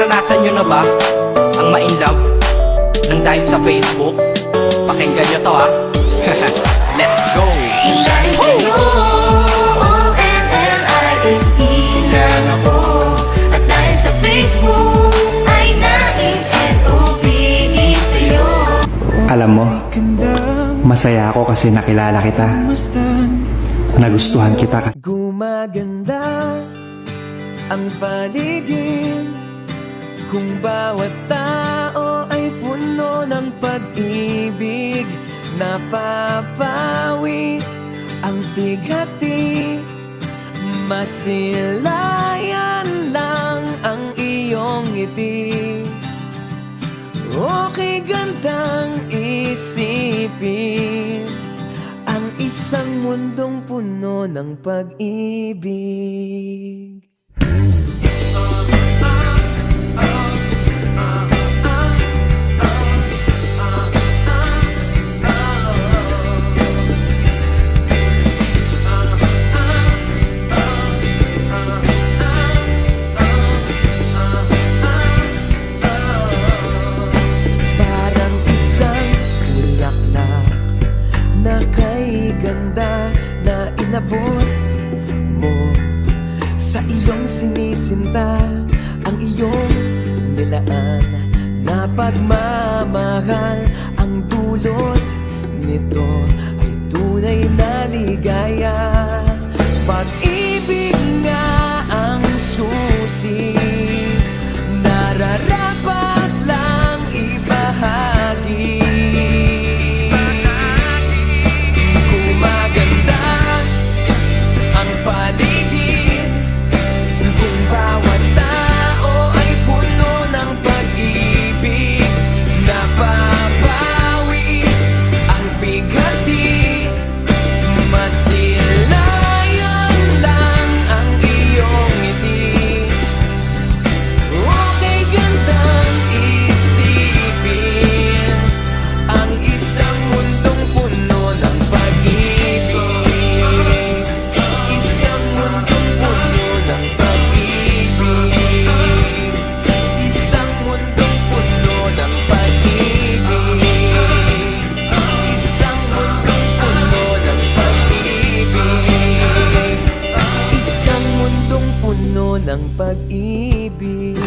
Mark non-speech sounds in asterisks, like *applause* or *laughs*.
Naranasan nyo na ba ang ma-inlove ng dahil sa Facebook? Pakinggan nyo to ha. *laughs* Let's go! Dahil sa'yo, O-N-L-I-F-E lang ako At dahil sa Facebook, ay naing-N-O-B-E sa'yo Alam mo, masaya ako kasi nakilala kita. Nagustuhan kita kasi Gumaganda ang paligid Kung bawat tao ay puno ng pag-ibig Napapawi ang bighati Masilayan lang ang iyong ngiti. Okay gandang isipin Ang isang mundong puno ng pag-ibig na inabot mo Sa iyong sinisinta. Ang iyong nilaan Na pagmamahal. Ang dulot nito Ay tunay na ligaya. Pag-ibig ng pag-ibig